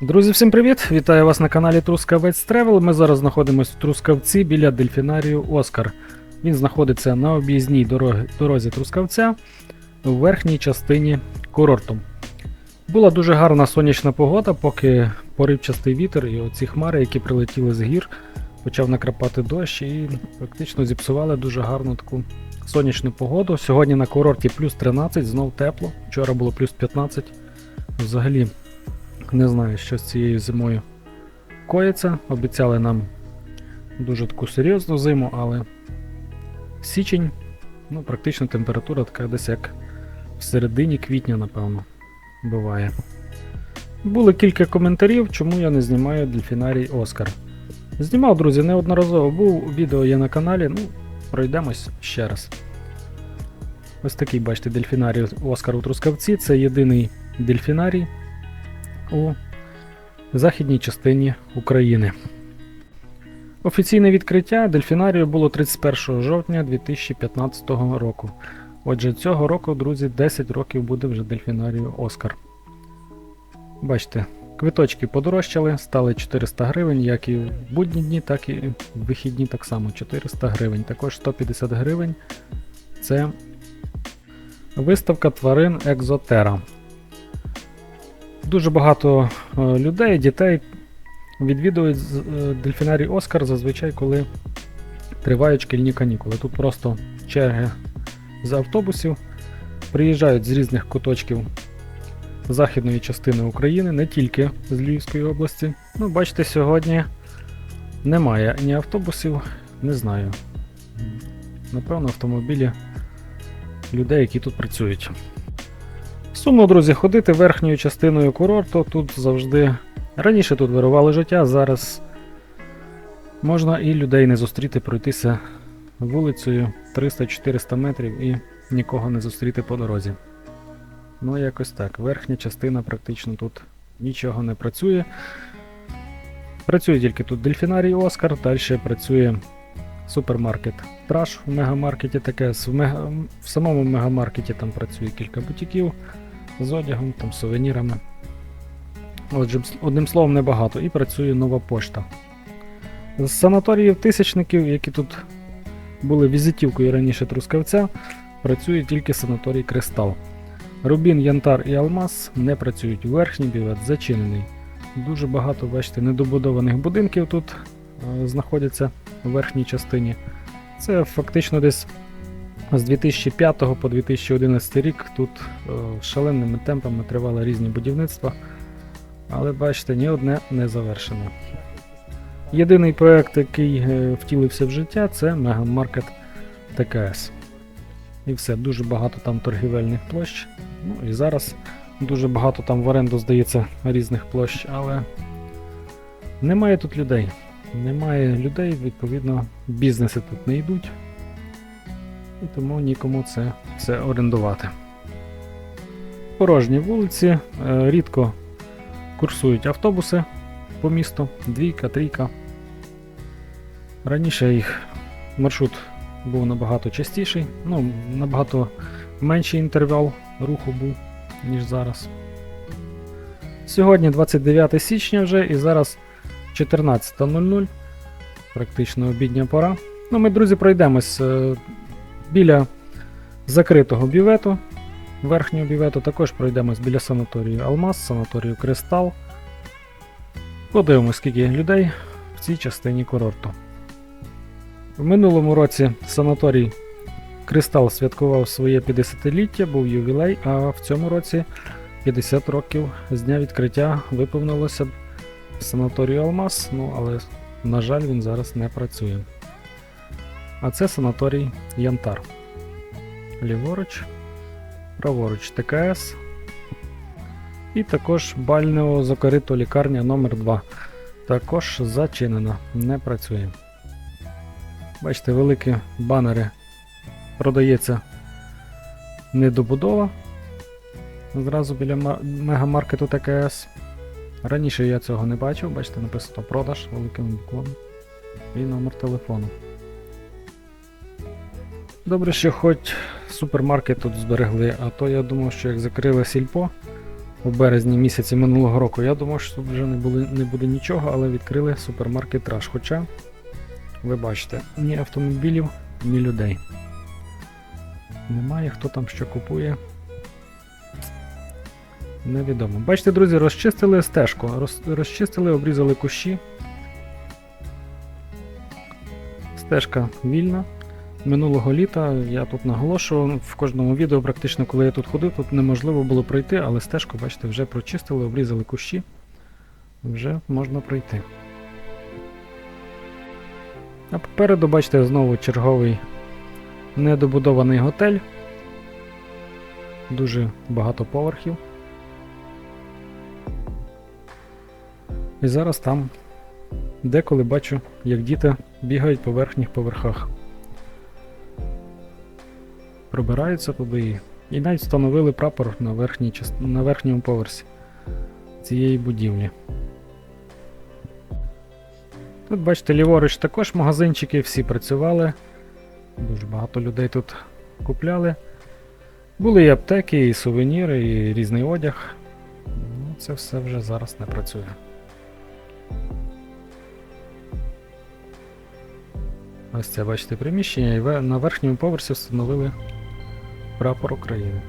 Друзі, всім привіт! Вітаю вас на каналі Трускавець Тревел. Ми зараз знаходимося в Трускавці біля дельфінарію Оскар. Він знаходиться на об'їзній дороги, дорозі Трускавця у верхній частині курорту. Була дуже гарна сонячна погода, поки поривчастий вітер і оці хмари, які прилетіли з гір, почав накрапати дощ і практично зіпсували дуже гарну таку сонячну погоду. Сьогодні на курорті плюс 13, знов тепло. Вчора було плюс 15. Взагалі не знаю, що з цією зимою коїться. Обіцяли нам дуже таку серйозну зиму, але січень, ну, практично температура така десь як в середині квітня, напевно, буває. Були кілька коментарів, чому я не знімаю дельфінарій Оскар. Знімав, друзі, неодноразово був, відео є на каналі, ну, пройдемось ще раз. Ось такий, бачите, дельфінарій Оскар у Трускавці. Це єдиний дельфінарій у західній частині України. Офіційне відкриття дельфінарію було 31 жовтня 2015 року. Отже, цього року, друзі, 10 років буде вже дельфінарію Оскар. Бачите, квиточки подорожчали, стали 400 гривень, як і в будні дні, так і в вихідні так само 400 гривень. Також 150 гривень це виставка тварин Екзотера. Дуже багато е, людей, дітей відвідують е, дельфінарій Оскар зазвичай, коли тривають шкільні канікули. Тут просто черги з автобусів приїжджають з різних куточків західної частини України, не тільки з Львівської області. Ну, бачите, сьогодні немає ні автобусів, не знаю. Напевно, автомобілі людей, які тут працюють. Сумно, друзі, ходити верхньою частиною курорту. Тут завжди. Раніше тут вирувало життя, зараз можна і людей не зустріти, пройтися вулицею 300-400 метрів і нікого не зустріти по дорозі. Ну, якось так. Верхня частина практично тут нічого не працює. Працює тільки тут дельфінарій Оскар, далі працює супермаркет Траш в мегамаркеті таке. В, мега... в самому мегамаркеті там працює кілька бутіків з одягом, там сувенірами. Отже, одним словом, небагато. І працює нова пошта. З санаторіїв тисячників, які тут були візитівкою раніше Трускавця, працює тільки санаторій Кристал. Рубін, Янтар і Алмаз не працюють. Верхній бівет зачинений. Дуже багато, бачите, недобудованих будинків тут е, знаходяться у верхній частині. Це фактично десь з 2005 по 2011 рік тут е, шаленими темпами тривали різні будівництва, але бачите, ні одне не завершено. Єдиний проект, який е, втілився в життя, це мегамаркет ТКС. І все, дуже багато там торгівельних площ. Ну і зараз дуже багато там в оренду здається різних площ, але немає тут людей. Немає людей, відповідно, бізнеси тут не йдуть і тому нікому це все орендувати. Порожні вулиці, е, рідко курсують автобуси по місту, двійка, трійка. Раніше їх маршрут був набагато частіший, ну, набагато менший інтервал руху був, ніж зараз. Сьогодні 29 січня вже і зараз 14.00, практично обідня пора. Ну, ми, друзі, пройдемось е, біля закритого бювету, верхнього бювету, також пройдемось біля санаторію Алмаз, санаторію Кристал. Подивимось, скільки людей в цій частині курорту. В минулому році санаторій Кристал святкував своє 50-ліття, був ювілей, а в цьому році 50 років з дня відкриття виповнилося санаторію Алмаз, ну але, на жаль, він зараз не працює. А це санаторій Янтар. Ліворуч, праворуч ТКС. І також бальнео закорито лікарня номер 2 Також зачинена, не працює. Бачите, великі банери. Продається недобудова. Зразу біля ма- мегамаркету ТКС. Раніше я цього не бачив, бачите, написано продаж великим буквами і номер телефону. Добре, що хоч супермаркет тут зберегли, а то я думав, що як закрили сільпо, у березні місяці минулого року. Я думав, що тут вже не, були, не буде нічого, але відкрили супермаркет Rush. Хоча, ви бачите, ні автомобілів, ні людей. Немає, хто там що купує. Невідомо. Бачите, друзі, розчистили стежку, роз, розчистили, обрізали кущі. Стежка вільна. Минулого літа я тут наголошував в кожному відео, практично коли я тут ходив, тут неможливо було пройти, але стежку, бачите, вже прочистили, обрізали кущі. Вже можна пройти. А попереду, бачите, знову черговий недобудований готель. Дуже багато поверхів. І зараз там деколи бачу, як діти бігають по верхніх поверхах. Пробираються туди і, навіть встановили прапор на, верхній, на верхньому поверсі цієї будівлі. Тут, бачите, ліворуч також магазинчики, всі працювали. Дуже багато людей тут купляли. Були і аптеки, і сувеніри, і різний одяг. Ну, це все вже зараз не працює. Ось це, бачите, приміщення, і на верхньому поверсі встановили прапор України.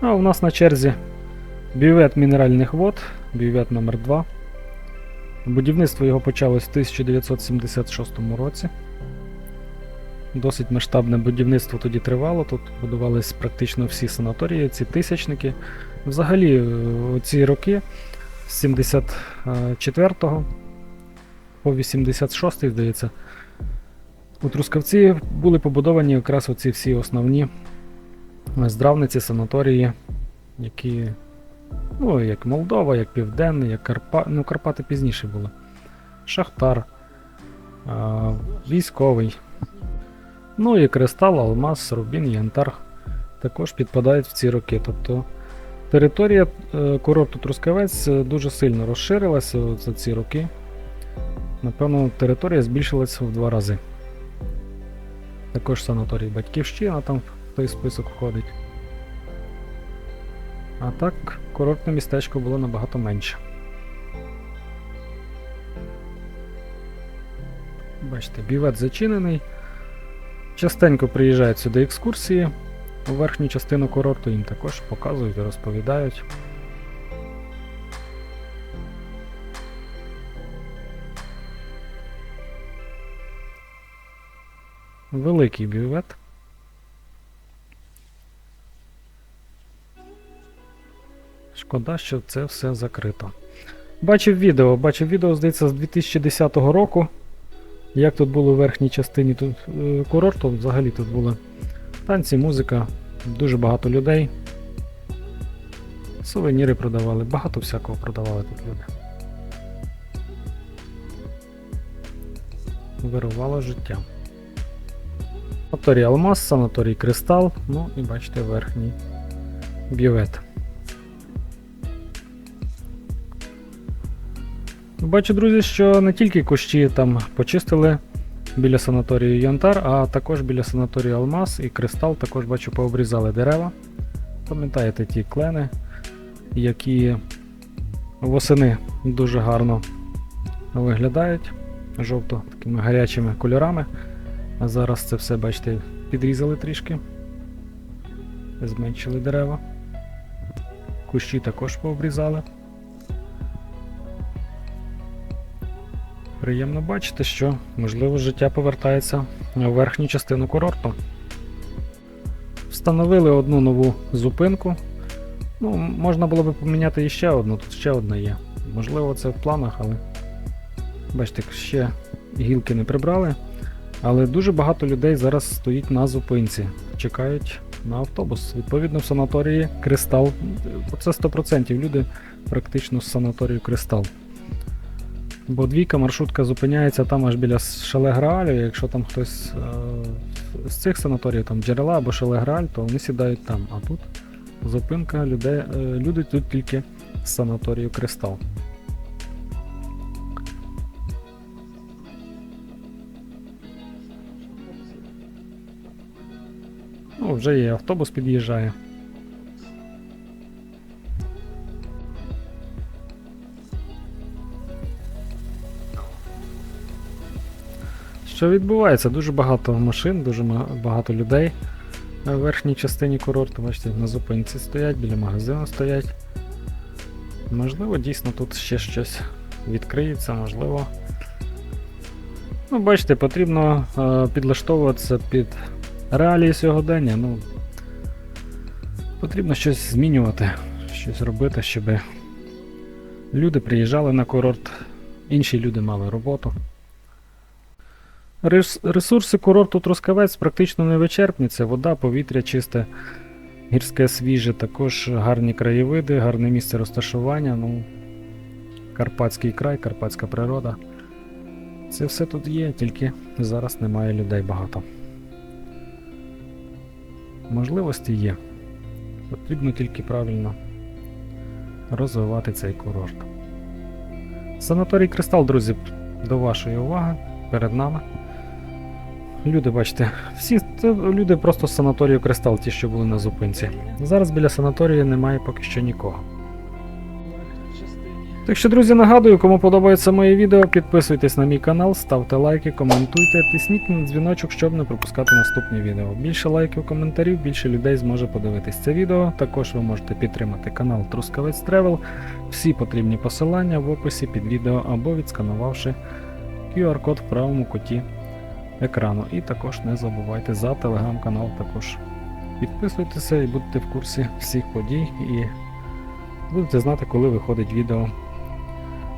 А у нас на черзі бювет мінеральних вод, бювет номер 2 Будівництво його почалось в 1976 році. Досить масштабне будівництво тоді тривало. Тут будувались практично всі санаторії, ці тисячники. Взагалі, е, ці роки з 74 по 86, здається, у Трускавці були побудовані якраз оці всі основні е, здравниці, санаторії, які, ну, як Молдова, як Південний, як Карпа... ну, Карпати пізніше були. Шахтар, а, військовий. Ну і Кристал, Алмаз, Рубін, Янтар також підпадають в ці роки. Тобто територія е, курорту Трускавець е, дуже сильно розширилася за ці роки. Напевно, територія збільшилася в два рази. Також санаторій Батьківщина там в той список входить. А так, курортне містечко було набагато менше. Бачите, бівет зачинений. Частенько приїжджають сюди екскурсії у верхню частину курорту, їм також показують і розповідають. Великий бювет. Шкода, що це все закрито. Бачив відео, бачив відео, здається, з 2010 року. Як тут було в верхній частині тут, е, курорту, взагалі тут були танці, музика, дуже багато людей. Сувеніри продавали, багато всякого продавали тут люди. Вирувало життя. Санаторій Алмаз, санаторій Кристал, ну і бачите верхній бювет. Бачу, друзі, що не тільки кущі там почистили біля санаторію Янтар, а також біля санаторію Алмаз і Кристал також бачу пообрізали дерева. Пам'ятаєте ті клени, які восени дуже гарно виглядають жовто такими гарячими кольорами. А зараз це все, бачите, підрізали трішки, зменшили дерева. Кущі також пообрізали. Приємно бачити, що, можливо, життя повертається у верхню частину курорту. Встановили одну нову зупинку. Ну, можна було би поміняти іще одну, тут ще одна є. Можливо, це в планах, але бачите, ще гілки не прибрали. Але дуже багато людей зараз стоїть на зупинці, чекають на автобус. Відповідно, в санаторії Кристал. Це 100% люди практично з санаторію Кристал. Бо двійка маршрутка зупиняється там аж біля Шале Граалю. Якщо там хтось е, з цих санаторіїв, там джерела або Шале Грааль, то вони сідають там. А тут зупинка людей, е, люди тут тільки з санаторію Кристал. Ну, вже і автобус під'їжджає. Що відбувається? Дуже багато машин, дуже багато людей на верхній частині курорту. Бачите, на зупинці стоять, біля магазину стоять. Можливо, дійсно тут ще щось відкриється, можливо. Ну, бачите, потрібно е, підлаштовуватися під реалії сьогодення. Ну, потрібно щось змінювати, щось робити, щоб люди приїжджали на курорт, інші люди мали роботу. Рес- Ресурси курорту Трускавець практично не вичерпні. Це вода, повітря чисте, гірське свіже, також гарні краєвиди, гарне місце розташування. Ну, Карпатський край, карпатська природа. Це все тут є, тільки зараз немає людей багато. Можливості є. Потрібно тільки правильно розвивати цей курорт. Санаторій Кристал, друзі, до вашої уваги перед нами. Люди, бачите, всі це люди просто з санаторію Кристал, ті, що були на зупинці. Зараз біля санаторію немає поки що нікого. Так що, друзі, нагадую, кому подобається моє відео, підписуйтесь на мій канал, ставте лайки, коментуйте, тисніть на дзвіночок, щоб не пропускати наступні відео. Більше лайків, коментарів, більше людей зможе подивитись це відео. Також ви можете підтримати канал Трускавець Тревел. Всі потрібні посилання в описі під відео або відсканувавши QR-код в правому куті екрану. І також не забувайте за телеграм-канал також. Підписуйтеся і будете в курсі всіх подій і будете знати, коли виходить відео